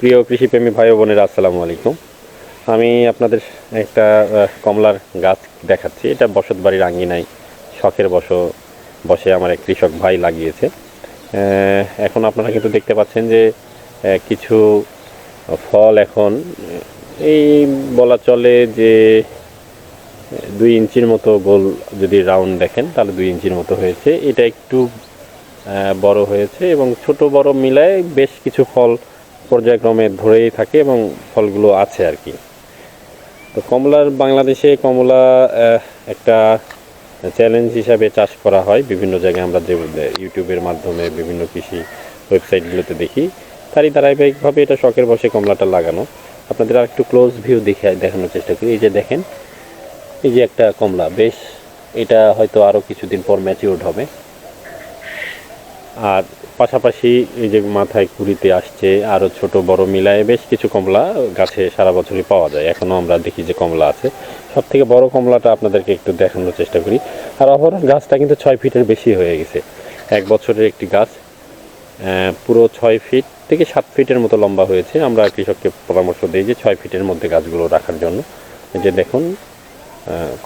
প্রিয় কৃষিপ্রেমী ভাই বোনেরা, আসসালামু আলাইকুম। আমি আপনাদের একটা কমলার গাছ দেখাচ্ছি। এটা বসত বাড়ির আঙ্গিনায় শখের বস, বসে আমার এক কৃষক ভাই লাগিয়েছে। এখন আপনারা কিন্তু দেখতে পাচ্ছেন যে কিছু ফল এখন, এই বলা চলে যে, দুই ইঞ্চির মতো গোল যদি রাউন্ড দেখেন, তাহলে দুই ইঞ্চির মতো হয়েছে। এটা একটু বড় হয়েছে এবং ছোট বড় মিলায় বেশ কিছু ফল পর্যায়ক্রমে ধরেই থাকে এবং ফলগুলো আছে আর কি। তো কমলার বাংলাদেশে কমলা একটা চ্যালেঞ্জ হিসাবে চাষ করা হয়। বিভিন্ন জায়গায় আমরা যে ইউটিউবের মাধ্যমে বিভিন্ন কৃষি ওয়েবসাইটগুলোতে দেখি। তারই ধারাবাহিকভাবে এটা শখের বসে কমলাটা লাগানো। আপনাদের আর একটু ক্লোজ ভিউ দেখে দেখানোর চেষ্টা করি। এই যে দেখেন, এই যে একটা কমলা। বেশ, এটা হয়তো আরও কিছুদিন পর ম্যাচিউরড হবে। আর পাশাপাশি এই যে মাথায় কুড়িতে আসছে আরও ছোট বড় মিলায় বেশ কিছু কমলা গাছে সারা বছরই পাওয়া যায়। এখনও আমরা দেখি যে কমলা আছে। সব থেকে বড় কমলাটা আপনাদেরকে একটু দেখানোর চেষ্টা করি। আর অপরাধ গাছটা কিন্তু ছয় ফিটের বেশি হয়ে গেছে। এক বছরের একটি গাছ পুরো ছয় ফিট থেকে সাত ফিটের মতো লম্বা হয়েছে। আমরা কৃষককে পরামর্শ দিই যে ছয় ফিটের মধ্যে গাছগুলো রাখার জন্য। যে দেখুন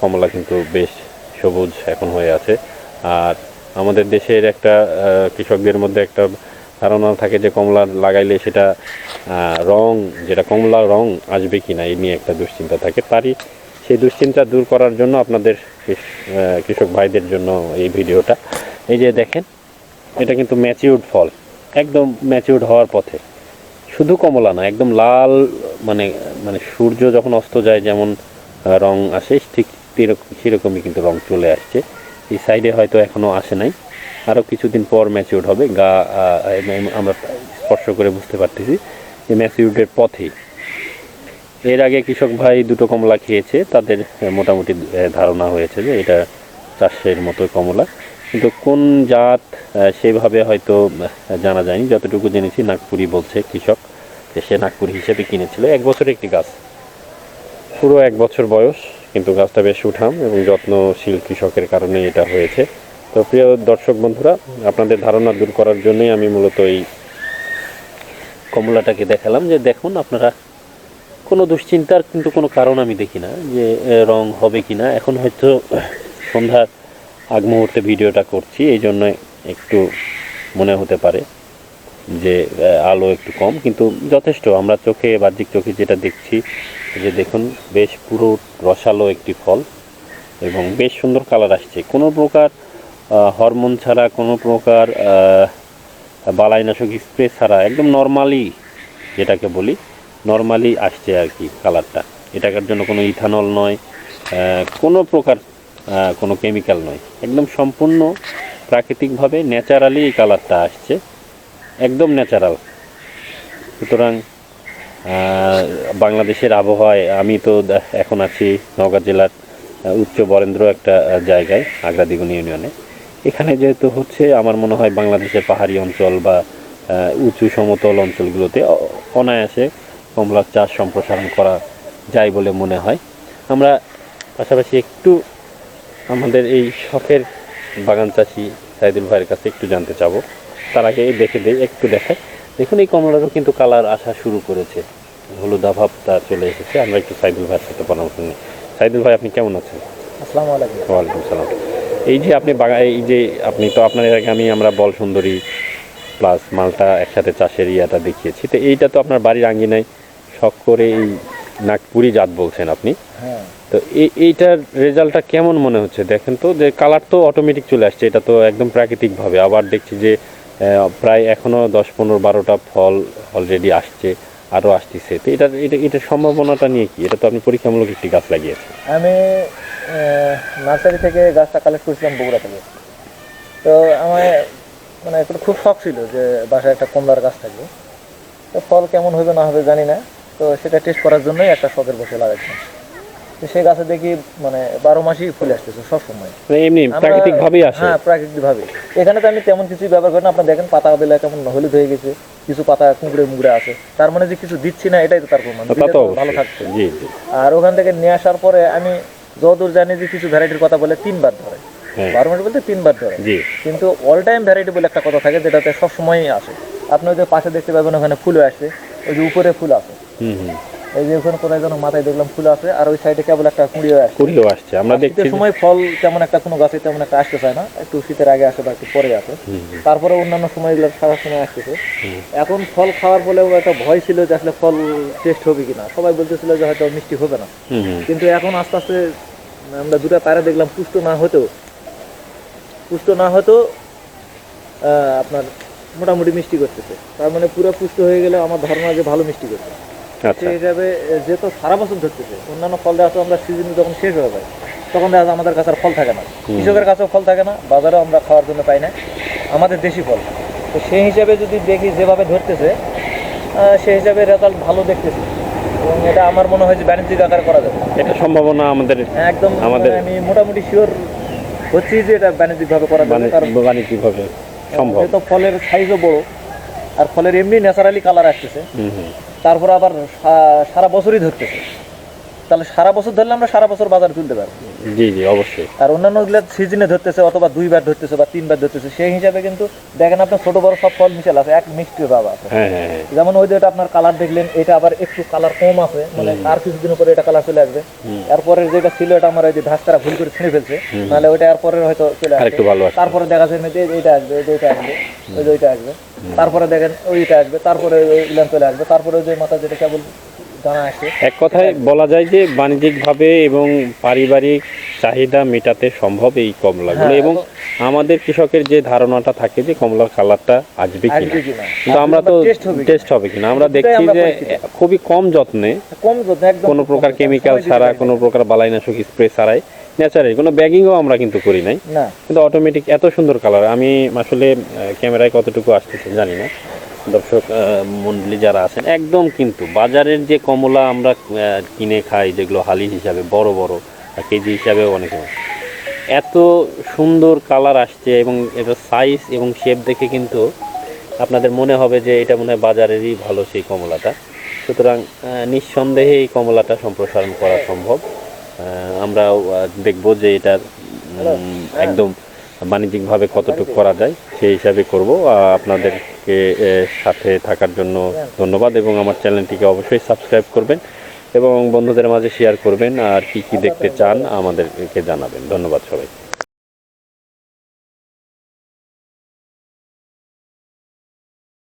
কমলা কিন্তু বেশ সবুজ এখন হয়ে আছে। আর আমাদের দেশের একটা কৃষকদের মধ্যে একটা ধারণা থাকে যে কমলা লাগাইলে সেটা রং, যেটা কমলা রং আসবে কি না এই নিয়ে একটা দুশ্চিন্তা থাকে। তারই সেই দুশ্চিন্তা দূর করার জন্য আপনাদের কৃষক ভাইদের জন্য এই ভিডিওটা। এই যে দেখেন, এটা কিন্তু ম্যাচিউর্ড ফল, একদম ম্যাচিউর্ড হওয়ার পথে। শুধু কমলা না, একদম লাল মানে মানে সূর্য যখন অস্ত যায়, যেমন রং আসে, ঠিক সেরকমই কিন্তু রং চলে আসছে। এই সাইডে হয়তো এখনও আসে নাই। আরও কিছুদিন পর ম্যাচিউরড হবে। গা আমরা স্পর্শ করে বুঝতে পারতেছি যে ম্যাচিউরডের পথেই এর আগে কৃষক ভাই দুটো কমলা খেয়েছে। তাদের মোটামুটি ধারণা হয়েছে যে এটা চাষের মতো কমলা। কিন্তু কোন জাত সেভাবে হয়তো জানা যায়নি। যতটুকু জেনেছি, নাগপুরি বলছে কৃষক সে নাগপুরি হিসেবে কিনেছিল। এক বছরের একটি গাছ। পুরো এক বছর বয়স। কিন্তু গাছটা বেশ উঠাম এবং যত্নশীল কৃষকের কারণে এটা হয়েছে। তো প্রিয় দর্শক বন্ধুরা, আপনাদের ধারণা দূর করার জন্যই আমি মূলত এই কমলাটাকে দেখালাম যে দেখুন আপনারা, কোনো দুশ্চিন্তার কিন্তু কোনো কারণ আমি দেখি না যে রং হবে কি না এখন হয়তো সন্ধ্যার আগ মুহূর্তে ভিডিওটা করছি এই জন্য একটু মনে হতে পারে। যে আলো একটু কম, কিন্তু যথেষ্ট। আমরা চোখে, বাহ্যিক চোখে যেটা দেখছি, যে দেখুন, বেশ পুরো রসালো একটি ফল এবং বেশ সুন্দর কালার আসছে। কোনো প্রকার হরমোন ছাড়া, কোনো প্রকার বালাইনাশক স্প্রে ছাড়া, একদম নর্মালি যেটাকে বলি, নর্মালি আসছে আর কি কালারটা। এটাকার জন্য কোনো ইথানল নয় কোনো প্রকার কোনো কেমিক্যাল নয়। একদম সম্পূর্ণ প্রাকৃতিকভাবে, ন্যাচারালি এই কালারটা আসছে। একদম ন্যাচারাল সুতরাং বাংলাদেশের আবহাওয়ায় আমি তো এখন আছি নওগাঁ জেলার উচ্চ বরেন্দ্র একটা জায়গায়, আগ্রা আগ্রাদিগুন ইউনিয়নে। এখানে যেহেতু হচ্ছে, আমার মনে হয় বাংলাদেশের পাহাড়ি অঞ্চল বা উঁচু সমতল অঞ্চলগুলোতে অনায়াসে কমলার চাষ সম্প্রসারণ করা যায় বলে মনে হয়। আমরা পাশাপাশি একটু আমাদের এই শখের বাগান চাষি সাইদুল ভাইয়ের কাছে একটু জানতে চাবো। তার আগে দেখে দেই একটু দেখাই। দেখুন এই কমলারও কিন্তু কালার আসা শুরু করেছে। হলুদা ভাবটা চলে এসেছে। আমরা একটু সাইদুল ভাইয়ের সাথে পরামর্শ নিই। সাইদুল ভাই আপনি কেমন আছেন? আসসালামু আলাইকুম ওয়ালাইকুম সালাম। এই যে আপনি বাগা এই যে আপনি তো আপনার এর আগে আমি আমরা বল সুন্দরী প্লাস মালটা একসাথে চাষের ইয়াটা দেখিয়েছি। তো এইটা তো আপনার বাড়ির আঙ্গিনায় শখ করে এই নাগপুরি জাত বলছেন আপনি। হ্যাঁ। তো এই- এইটার রেজাল্টটা কেমন মনে হচ্ছে? দেখেন তো যে কালার তো অটোমেটিক চলে আসছে। এটা তো একদম প্রাকৃতিকভাবে। আবার দেখছি যে প্রায় এখনও দশ, পনেরো, বারোটা ফল অলরেডি আসছে আরও আসতেছে। তো এটার এটা এটার সম্ভাবনাটা নিয়ে কি? এটা তো আপনি পরীক্ষামূলক একটি গাছ লাগিয়েছেন। আমি নার্সারি থেকে গাছটা কালেক্ট করেছিলাম বগুড়া থেকে। তো আমার মানে একটু খুব শখ ছিল যে বাসায় একটা কমলার গাছ থাকবে। তো ফল কেমন হবে না হবে জানি না। তো সেটা টেস্ট করার জন্যই একটা শখের বসে লাগাচ্ছিলাম। তো সেই গাছে দেখি মানে বারো মাসই ফুল আসতেছে সবসময়। মানে এমনি প্রাকৃতিক ভাবেই আসে। হ্যাঁ প্রাকৃতিক ভাবে এখানে তো আমি তেমন কিছুই ব্যবহার করি না। আপনার দেখেন পাতা কেমন হলুদ হয়ে গেছে কিছু পাতা কুঁকড়ে মুগড়ে আছে। তার মানে যে কিছু দিচ্ছি না এটাই তো তার প্রমাণ। ভালো থাকছে আর ওখান থেকে নিয়ে আসার পরে আমি যতদূর জানি যে কিছু ভ্যারাইটির কথা বলে তিনবার ধরে। হ্যাঁ। বারো মিনিট বলতে তিনবার ধরে। কিন্তু অল টাইম ভ্যারাইটি বলে একটা কথা থাকে যেটাতে সবসময়ই আসে। আপনি ওই যে পাশে দেখতে পাবেন ওখানে ফুলও আসে ওই যে উপরে ফুল হুম। এই যে ওখানে কোথায় যেন মাথায় দেখলাম ফুল আছে আর ওই সাইডে কেবল একটা কুড়িয়ে আসছে। কুড়িও আসছে আমরা দেখছি সময় ফল তেমন একটা কোনো গাছে তেমন একটা আসতে চায় না একটু শীতের আগে আসে বা একটু পরে আসে। তারপরে অন্যান্য সময়গুলো সারা সময় আসতেছে। এখন ফল খাওয়ার ফলেও একটা ভয় ছিল যে আসলে ফল টেস্ট হবে কিনা। সবাই বলতেছিল যে হয়তো মিষ্টি হবে না। কিন্তু এখন আস্তে আস্তে আমরা দুটা পায়রা দেখলাম পুষ্ট না হতেও পুষ্ট না হতেও আহ, আপনার মোটামুটি মিষ্টি করতেছে। তার মানে পুরো পুষ্ট হয়ে গেলে আমার ধারণা যে ভালো মিষ্টি করছে সেই হিসাবে যেহেতু সারা বছর ধরতেছে অন্যান্য ফল যাচ্ছে আমরা সিজন যখন শেষ হয়ে যায় তখন দেখা যায় আমাদের কাছে আর ফল থাকে না। কৃষকের কাছেও ফল থাকে না বাজারেও আমরা খাওয়ার জন্য পাই না। আমাদের দেশি ফল। তো সেই হিসাবে যদি দেখি যেভাবে ধরতেছে সেই হিসাবে রেজাল্ট ভালো দেখতেছি। এবং এটা আমার মনে হয় যে বাণিজ্যিক আকারে করা যাবে। এটা সম্ভাবনা আমাদের একদম আমাদের- মানে আমি মোটামুটি শিওর হচ্ছি যে এটা বাণিজ্যিকভাবে করা যাবে কারণ বাণিজ্য- বাণিজ্যিকভাবে সম্ভব। ফলের সাইজও বড় আর ফলের এমনি ন্যাচারালি কালার আসতেছে। তারপর আবার সারা বছরই ধরতেছে। তাহলে সারা বছর ধরলে আমরা সারা বছর বাজার তুলতে পারব। জি জি অবশ্যই। আর অন্যান্য সিজনে ধরতেছে অথবা দুইবার ধরতেছে বা তিনবার ধরতেছে সেই হিসাবে কিন্তু দেখেন আপনার ছোট বড় সব ফল মিশাল আছে এক মিষ্টি আছে। হ্যাঁ হ্যাঁ হ্যাঁ। যেমন ওই যে এটা আপনার কালার দেখলেন এটা আবার একটু কালার কম আছে মানে আর কিছুদিন পরে এটা কালার চলে আসবে। এরপরে যেটা ছিল এটা আমার ওই যে ভুল করে ছিঁড়ে ফেলছে নাহলে ওইটা এরপরে হয়তো চলে আসবে। তারপরে দেখা যায় যে এইটা আসবে এইটা আসবে ওই যে ওইটা আসবে। তারপরে দেখেন ওইটা আসবে তারপরে ওই চলে আসবে তারপরে ওই যে মাথা যেটা কেবল এক কথায় বলা যায় যে বাণিজ্যিকভাবে এবং পারিবারিক চাহিদা মেটাতে সম্ভব এই কমলাগুলো হ্যাঁ, এবং আমাদের কৃষকের যে ধারণাটা থাকে যে কমলার কালারটা আসবে কিনা। কিন্তু আমরা তো টেস্ট হবে কিনা। আমরা দেখছি যে খুবই কম যত্নে কম যত্ন কোনো প্রকার কেমিক্যাল ছাড়া কোনো প্রকার বালাইনাশক স্প্রে ছাড়াই ন্যাচারালি কোনো ব্যাগিংও আমরা কিন্তু করি নাই। কিন্তু অটোমেটিক এত সুন্দর কালার আমি আসলে ক্যামেরায় কতটুকু আসতেছে জানি না। দর্শক আহ, মণ্ডলী যারা আছেন একদম কিন্তু বাজারের যে কমলা আমরা কিনে খাই যেগুলো হালি হিসাবে বড় বড় কেজি হিসাবেও অনেক এত সুন্দর কালার আসছে এবং এটা সাইজ এবং শেপ দেখে কিন্তু আপনাদের মনে হবে যে এটা মনে হয় বাজারেরই ভালো সেই কমলাটা। সুতরাং নিঃসন্দেহে এই কমলাটা সম্প্রসারণ করা সম্ভব। আমরাও দেখব যে এটার একদম বাণিজ্যিকভাবে কতটুকু করা যায়। সেই হিসাবে করব। আপনাদেরকে সাথে থাকার জন্য ধন্যবাদ এবং আমার চ্যানেলটিকে অবশ্যই সাবস্ক্রাইব করবেন এবং বন্ধুদের মাঝে শেয়ার করবেন আর কি কি দেখতে চান আমাদেরকে জানাবেন। ধন্যবাদ সবাই